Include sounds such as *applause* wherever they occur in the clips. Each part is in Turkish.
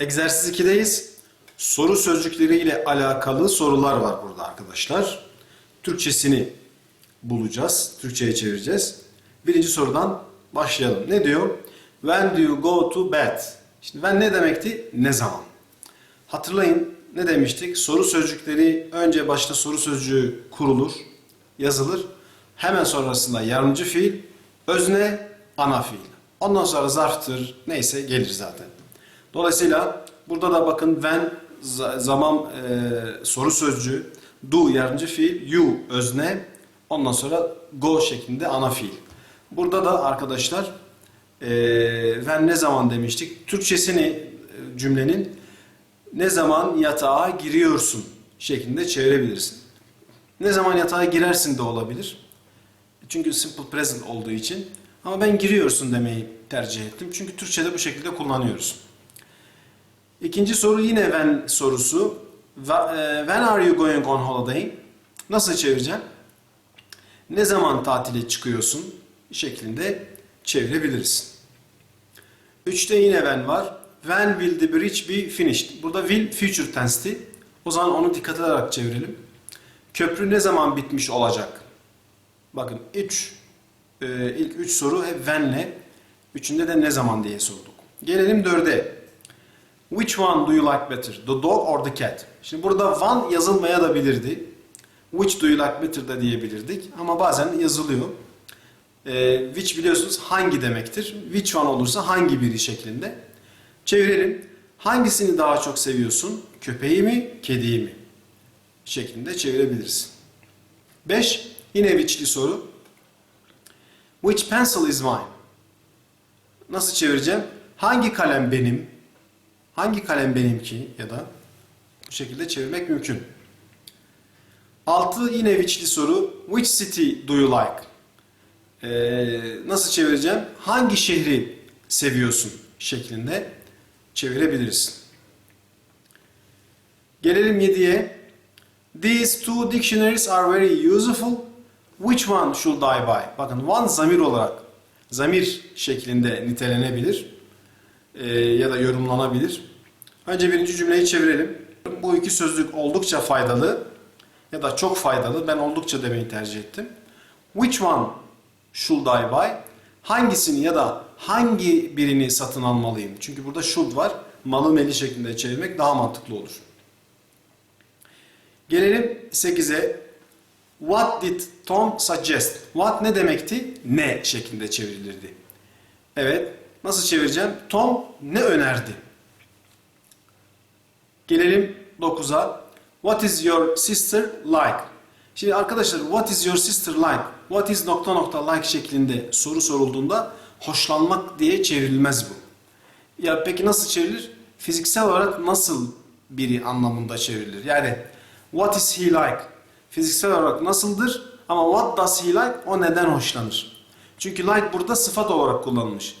Egzersiz 2'deyiz. Soru sözcükleriyle alakalı sorular var burada arkadaşlar. Türkçesini bulacağız. Türkçe'ye çevireceğiz. Birinci sorudan başlayalım. Ne diyor? When do you go to bed? Şimdi when ne demekti? Ne zaman? Hatırlayın ne demiştik? Soru sözcükleri önce başta soru sözcüğü kurulur, yazılır. Hemen sonrasında yardımcı fiil, özne, ana fiil. Ondan sonra zarftır, neyse gelir zaten. Dolayısıyla burada da bakın when za- zaman e, soru sözcüğü, do yardımcı fiil, you özne, ondan sonra go şeklinde ana fiil. Burada da arkadaşlar e, when ne zaman demiştik? Türkçesini e, cümlenin ne zaman yatağa giriyorsun şeklinde çevirebilirsin. Ne zaman yatağa girersin de olabilir. Çünkü simple present olduğu için. Ama ben giriyorsun demeyi tercih ettim. Çünkü Türkçe'de bu şekilde kullanıyoruz. İkinci soru yine when sorusu. E, When are you going on holiday? Nasıl çevireceğim? Ne zaman tatile çıkıyorsun? şeklinde çevirebiliriz. Üçte yine when var. When will the bridge be finished? Burada will future tense'ti. O zaman onu dikkat ederek çevirelim. Köprü ne zaman bitmiş olacak? Bakın 3 ilk 3 soru hep when'le. Üçünde de ne zaman diye sorduk. Gelelim dörde. Which one do you like better? The dog or the cat? Şimdi burada one yazılmaya da bilirdi. Which do you like better da diyebilirdik. Ama bazen yazılıyor. Ee, which biliyorsunuz hangi demektir. Which one olursa hangi biri şeklinde. Çevirelim. Hangisini daha çok seviyorsun? Köpeği mi, kediyi mi? Şeklinde çevirebiliriz. 5. Yine which'li soru. Which pencil is mine? Nasıl çevireceğim? Hangi kalem benim? Hangi kalem benimki? Ya da bu şekilde çevirmek mümkün. 6. Yine which'li soru. Which city do you like? Ee, nasıl çevireceğim? Hangi şehri seviyorsun? Şeklinde çevirebiliriz. Gelelim 7'ye. These two dictionaries are very useful. Which one should I buy? Bakın one zamir olarak zamir şeklinde nitelenebilir Ee, ya da yorumlanabilir. Önce birinci cümleyi çevirelim. Bu iki sözlük oldukça faydalı ya da çok faydalı. Ben oldukça demeyi tercih ettim. Which one should I buy? Hangisini ya da hangi birini satın almalıyım? Çünkü burada should var. Malı meli şeklinde çevirmek daha mantıklı olur. Gelelim 8'e. What did Tom suggest? What ne demekti? Ne şeklinde çevrilirdi. Evet. Nasıl çevireceğim? Tom ne önerdi? Gelelim 9'a. What is your sister like? Şimdi arkadaşlar what is your sister like? What is nokta nokta like şeklinde soru sorulduğunda hoşlanmak diye çevrilmez bu. Ya peki nasıl çevrilir? Fiziksel olarak nasıl biri anlamında çevrilir. Yani what is he like? Fiziksel olarak nasıldır? Ama what does he like? O neden hoşlanır? Çünkü like burada sıfat olarak kullanılmış.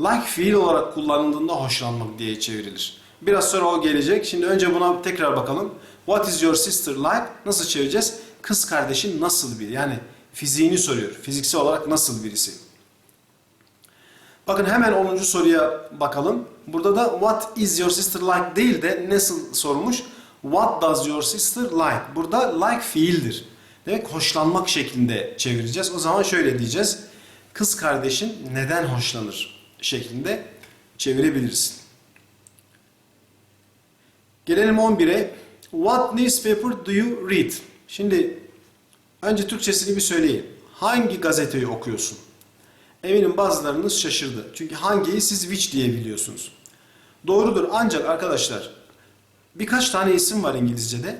Like fiil olarak kullanıldığında hoşlanmak diye çevrilir. Biraz sonra o gelecek. Şimdi önce buna tekrar bakalım. What is your sister like? Nasıl çevireceğiz? Kız kardeşin nasıl biri? Yani fiziğini soruyor. Fiziksel olarak nasıl birisi? Bakın hemen 10. soruya bakalım. Burada da what is your sister like değil de nasıl sormuş? What does your sister like? Burada like fiildir. Demek hoşlanmak şeklinde çevireceğiz. O zaman şöyle diyeceğiz. Kız kardeşin neden hoşlanır şeklinde çevirebiliriz. Gelelim 11'e. What newspaper do you read? Şimdi önce Türkçesini bir söyleyeyim. Hangi gazeteyi okuyorsun? Eminim bazılarınız şaşırdı. Çünkü hangiyi siz which diye biliyorsunuz. Doğrudur ancak arkadaşlar birkaç tane isim var İngilizce'de.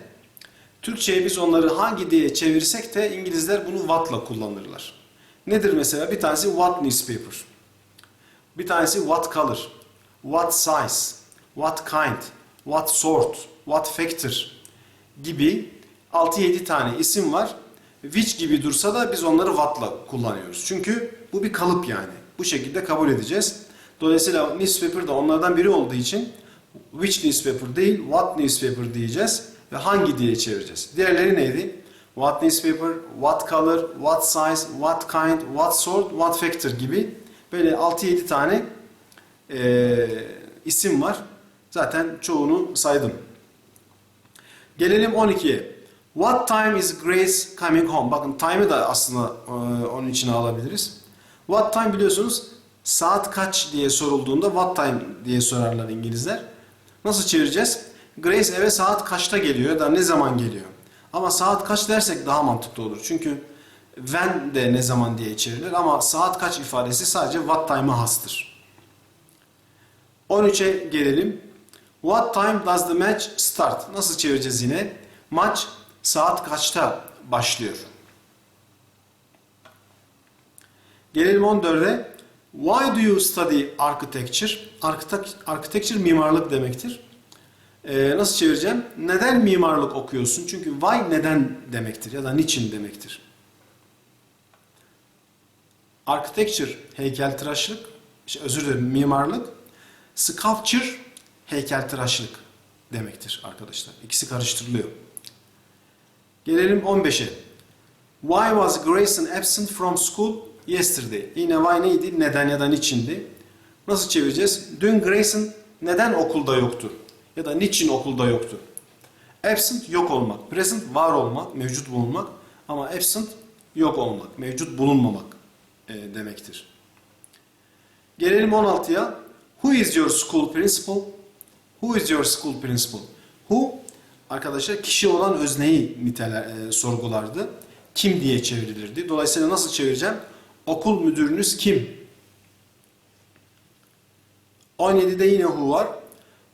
Türkçe'ye biz onları hangi diye çevirsek de İngilizler bunu what'la kullanırlar. Nedir mesela? Bir tanesi what newspaper. Bir tanesi what color, what size, what kind, what sort, what factor gibi 6-7 tane isim var. Which gibi dursa da biz onları what'la kullanıyoruz. Çünkü bu bir kalıp yani. Bu şekilde kabul edeceğiz. Dolayısıyla newspaper da onlardan biri olduğu için which newspaper değil what newspaper diyeceğiz ve hangi diye çevireceğiz. Diğerleri neydi? What newspaper, what color, what size, what kind, what sort, what factor gibi böyle 6-7 tane e, isim var. Zaten çoğunu saydım. Gelelim 12'ye. What time is Grace coming home? Bakın time'ı da aslında e, onun içine alabiliriz. What time biliyorsunuz saat kaç diye sorulduğunda what time diye sorarlar İngilizler. Nasıl çevireceğiz? Grace eve saat kaçta geliyor da ne zaman geliyor? Ama saat kaç dersek daha mantıklı olur. Çünkü when de ne zaman diye çevrilir ama saat kaç ifadesi sadece what time'a hastır. 13'e gelelim. What time does the match start? Nasıl çevireceğiz yine? Maç saat kaçta başlıyor? Gelelim 14'e. Why do you study architecture? Architect- Architecture mimarlık demektir. Ee, nasıl çevireceğim? Neden mimarlık okuyorsun? Çünkü why neden demektir ya da niçin demektir. Architecture heykeltıraşlık, şey, özür dilerim mimarlık. Sculpture heykeltıraşlık demektir arkadaşlar. İkisi karıştırılıyor. Gelelim 15'e. Why was Grayson absent from school yesterday? Yine why neydi? Neden ya da niçindi? Nasıl çevireceğiz? Dün Grayson neden okulda yoktu? Ya da niçin okulda yoktu? Absent yok olmak. Present var olmak, mevcut bulunmak. Ama absent yok olmak, mevcut bulunmamak e, demektir. Gelelim 16'ya. Who is your school principal? Who is your school principal? Who arkadaşlar kişi olan özneyi niteler, e, sorgulardı. Kim diye çevrilirdi. Dolayısıyla nasıl çevireceğim? Okul müdürünüz kim? 17'de yine who var.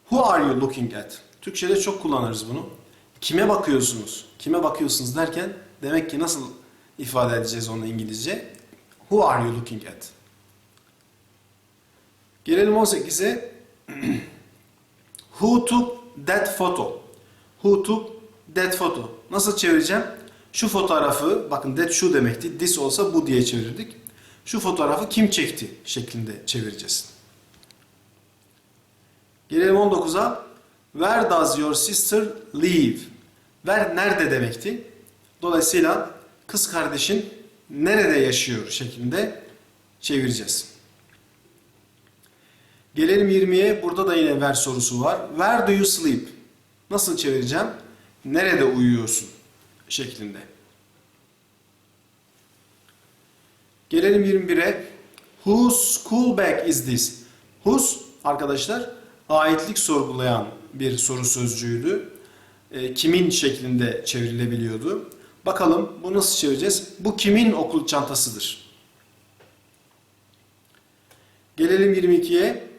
Who are you looking at? Türkçe'de çok kullanırız bunu. Kime bakıyorsunuz? Kime bakıyorsunuz derken demek ki nasıl ifade edeceğiz onu İngilizce? Who are you looking at? Gelelim 18'e. *clears throat* Who took that photo? Who took that photo? Nasıl çevireceğim? Şu fotoğrafı, bakın that şu demekti. This olsa bu diye çevirdik. Şu fotoğrafı kim çekti şeklinde çevireceğiz. Gelelim 19'a. Where does your sister live? Where nerede demekti. Dolayısıyla kız kardeşin nerede yaşıyor şeklinde çevireceğiz. Gelelim 20'ye. Burada da yine ver sorusu var. Where do you sleep? Nasıl çevireceğim? Nerede uyuyorsun? Şeklinde. Gelelim 21'e. Whose school bag is this? Whose arkadaşlar aitlik sorgulayan bir soru sözcüğüydü. E, kimin şeklinde çevrilebiliyordu. Bakalım bu nasıl çevireceğiz? Bu kimin okul çantasıdır? Gelelim 22'ye.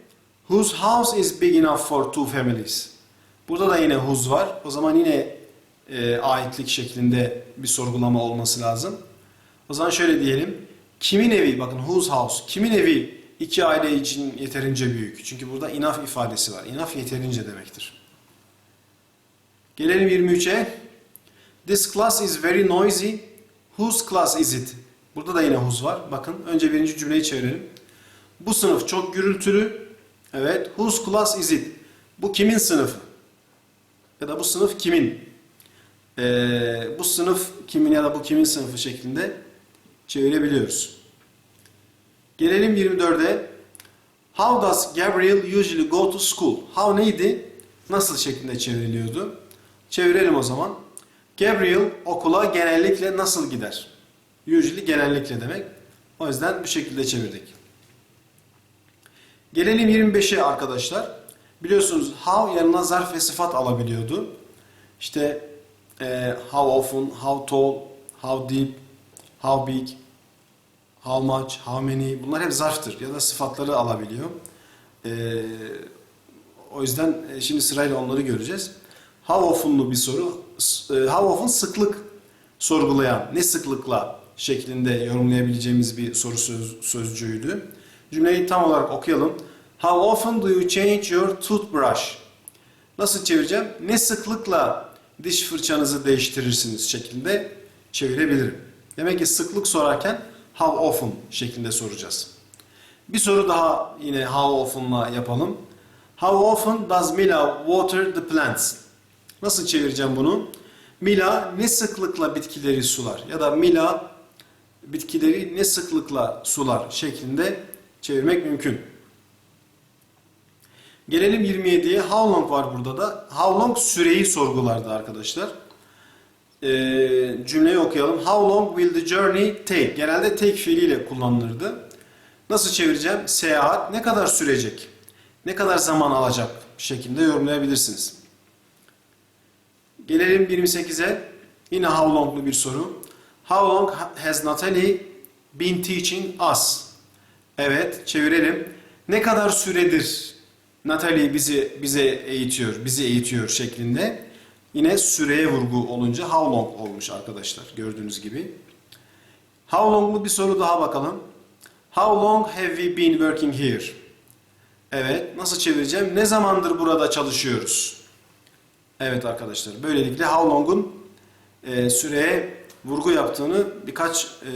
Whose house is big enough for two families? Burada da yine whose var. O zaman yine e, aitlik şeklinde bir sorgulama olması lazım. O zaman şöyle diyelim. Kimin evi? Bakın whose house. Kimin evi iki aile için yeterince büyük? Çünkü burada enough ifadesi var. Enough yeterince demektir. Gelelim 23'e. This class is very noisy. Whose class is it? Burada da yine whose var. Bakın önce birinci cümleyi çevirelim. Bu sınıf çok gürültülü. Evet. Whose class is it? Bu kimin sınıfı? Ya da bu sınıf kimin? Ee, bu sınıf kimin ya da bu kimin sınıfı şeklinde çevirebiliyoruz. Gelelim 24'e. How does Gabriel usually go to school? How neydi? Nasıl şeklinde çevriliyordu? Çevirelim o zaman. Gabriel okula genellikle nasıl gider? Usually genellikle demek. O yüzden bu şekilde çevirdik. Gelelim 25'e arkadaşlar. Biliyorsunuz how yanına zarf ve sıfat alabiliyordu. İşte e, how often, how tall, how deep, how big, how much, how many bunlar hep zarftır ya da sıfatları alabiliyor. E, o yüzden e, şimdi sırayla onları göreceğiz. How often'lu bir soru. E, how often sıklık sorgulayan, ne sıklıkla şeklinde yorumlayabileceğimiz bir soru söz, sözcüğüydü. Cümleyi tam olarak okuyalım. How often do you change your toothbrush? Nasıl çevireceğim? Ne sıklıkla diş fırçanızı değiştirirsiniz şeklinde çevirebilirim. Demek ki sıklık sorarken how often şeklinde soracağız. Bir soru daha yine how often'la yapalım. How often does Mila water the plants? Nasıl çevireceğim bunu? Mila ne sıklıkla bitkileri sular? Ya da Mila bitkileri ne sıklıkla sular şeklinde çevirmek mümkün. Gelelim 27'ye. How long var burada da. How long süreyi sorgulardı arkadaşlar. Ee, cümleyi okuyalım. How long will the journey take? Genelde take fiiliyle kullanılırdı. Nasıl çevireceğim? Seyahat ne kadar sürecek? Ne kadar zaman alacak şeklinde yorumlayabilirsiniz. Gelelim 28'e. Yine how long'lu bir soru. How long has Natalie been teaching us? Evet, çevirelim. Ne kadar süredir Natalie bizi bize eğitiyor, bizi eğitiyor şeklinde. Yine süreye vurgu olunca how long olmuş arkadaşlar gördüğünüz gibi. How long'lu bir soru daha bakalım. How long have we been working here? Evet, nasıl çevireceğim? Ne zamandır burada çalışıyoruz? Evet arkadaşlar, böylelikle how long'un e, süreye vurgu yaptığını birkaç e,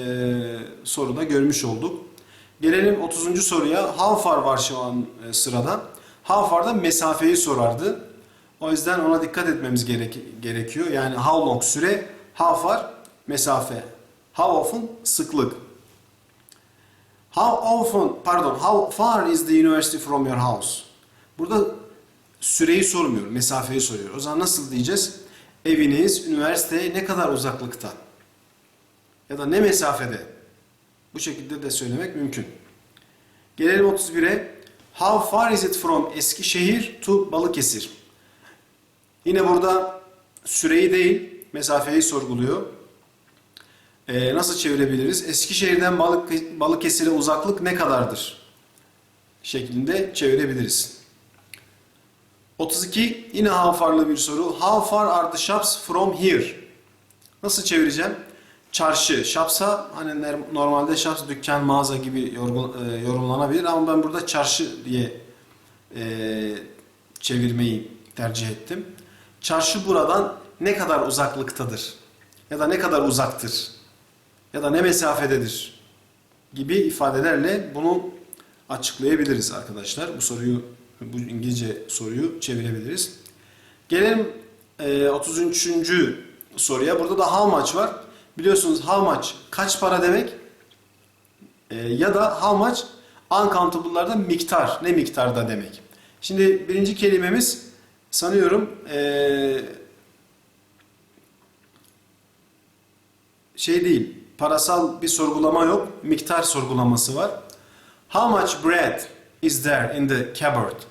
soruda görmüş olduk. Gelelim 30. soruya. How far var şu an e, sırada. How far'da mesafeyi sorardı. O yüzden ona dikkat etmemiz gerek, gerekiyor. Yani how long süre, how far mesafe. How often sıklık. How often, pardon, how far is the university from your house? Burada süreyi sormuyor, mesafeyi soruyor. O zaman nasıl diyeceğiz? Eviniz üniversiteye ne kadar uzaklıkta? Ya da ne mesafede? Bu şekilde de söylemek mümkün. Gelelim 31'e. How far is it from Eskişehir to Balıkesir? Yine burada süreyi değil, mesafeyi sorguluyor. Ee, nasıl çevirebiliriz? Eskişehir'den Balık, Balıkesir'e uzaklık ne kadardır? Şeklinde çevirebiliriz. 32 yine how far'lı bir soru. How far are the shops from here? Nasıl çevireceğim? Çarşı, shops'a hani normalde shops dükkan, mağaza gibi yorumlanabilir ama ben burada çarşı diye e, çevirmeyi tercih ettim. Çarşı buradan ne kadar uzaklıktadır? Ya da ne kadar uzaktır? Ya da ne mesafededir? Gibi ifadelerle bunu açıklayabiliriz arkadaşlar. Bu soruyu, bu İngilizce soruyu çevirebiliriz. Gelelim e, 33. soruya. Burada da how much var. Biliyorsunuz how much kaç para demek? E, ya da how much uncountable'larda miktar. Ne miktarda demek? Şimdi birinci kelimemiz sanıyorum e, şey değil. Parasal bir sorgulama yok. Miktar sorgulaması var. How much bread is there in the cupboard?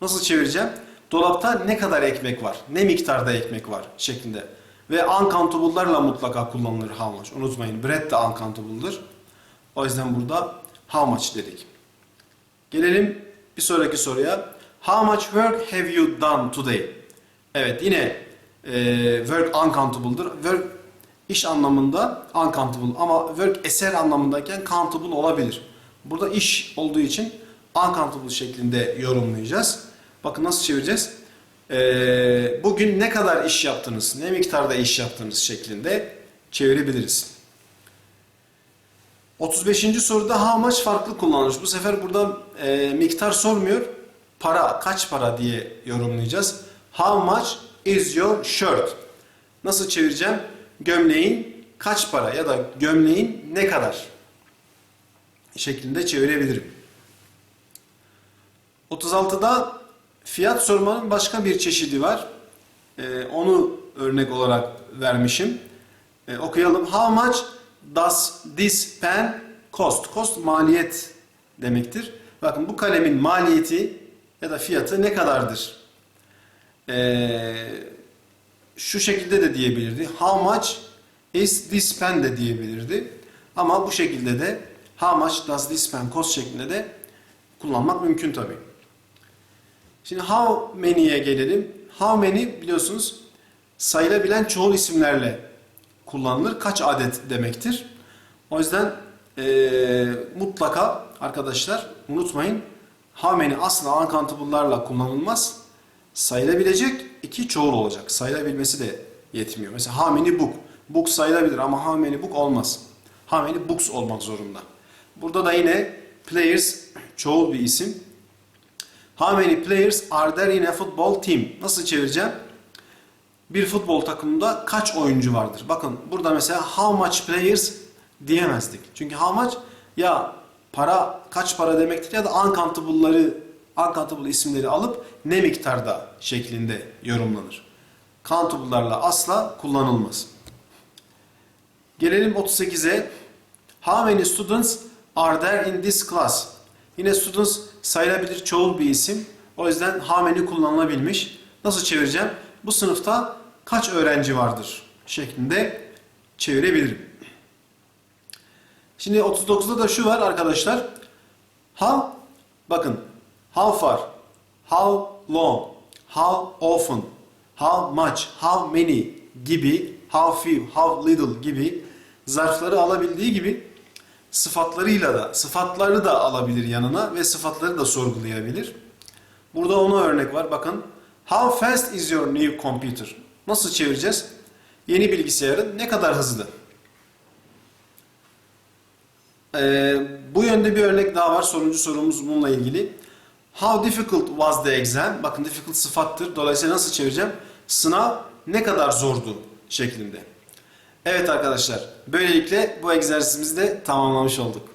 Nasıl çevireceğim? Dolapta ne kadar ekmek var? Ne miktarda ekmek var? şeklinde. Ve uncountable'larla mutlaka kullanılır how much. Unutmayın bread de uncountable'dır. O yüzden burada how much dedik. Gelelim bir sonraki soruya. How much work have you done today? Evet yine e, work uncountable'dır. Work iş anlamında uncountable ama work eser anlamındayken countable olabilir. Burada iş olduğu için uncountable şeklinde yorumlayacağız. Bakın nasıl çevireceğiz? Ee, bugün ne kadar iş yaptınız, ne miktarda iş yaptınız şeklinde çevirebiliriz. 35. soruda how much farklı kullanılmış. Bu sefer burada e, miktar sormuyor. Para, kaç para diye yorumlayacağız. How much is your shirt? Nasıl çevireceğim? Gömleğin kaç para ya da gömleğin ne kadar? şeklinde çevirebilirim. 36'da fiyat sormanın başka bir çeşidi var. Ee, onu örnek olarak vermişim. Ee, okuyalım. How much does this pen cost? Cost maliyet demektir. Bakın bu kalemin maliyeti ya da fiyatı ne kadardır? Ee, şu şekilde de diyebilirdi. How much is this pen de diyebilirdi. Ama bu şekilde de how much does this pen cost şeklinde de kullanmak mümkün tabi. Şimdi how many'ye gelelim. How many biliyorsunuz sayılabilen çoğul isimlerle kullanılır. Kaç adet demektir. O yüzden e, mutlaka arkadaşlar unutmayın how many asla uncountable'larla kullanılmaz. Sayılabilecek iki çoğul olacak. Sayılabilmesi de yetmiyor. Mesela how many book. Book sayılabilir ama how many book olmaz. How many books olmak zorunda. Burada da yine players çoğul bir isim. How many players are there in a football team? Nasıl çevireceğim? Bir futbol takımında kaç oyuncu vardır? Bakın burada mesela how much players diyemezdik. Çünkü how much ya para kaç para demektir ya da uncountable'ları uncountable isimleri alıp ne miktarda şeklinde yorumlanır. Countable'larla asla kullanılmaz. Gelelim 38'e. How many students are there in this class? Yine students sayılabilir çoğul bir isim. O yüzden many kullanılabilmiş. Nasıl çevireceğim? Bu sınıfta kaç öğrenci vardır şeklinde çevirebilirim. Şimdi 39'da da şu var arkadaşlar. How, bakın, how far, how long, how often, how much, how many gibi, how few, how little gibi zarfları alabildiği gibi sıfatlarıyla da, sıfatları da alabilir yanına ve sıfatları da sorgulayabilir. Burada ona örnek var. Bakın, how fast is your new computer? Nasıl çevireceğiz? Yeni bilgisayarın ne kadar hızlı? Ee, bu yönde bir örnek daha var. Sonuncu sorumuz bununla ilgili. How difficult was the exam? Bakın difficult sıfattır. Dolayısıyla nasıl çevireceğim? Sınav ne kadar zordu şeklinde. Evet arkadaşlar. Böylelikle bu egzersizimizi de tamamlamış olduk.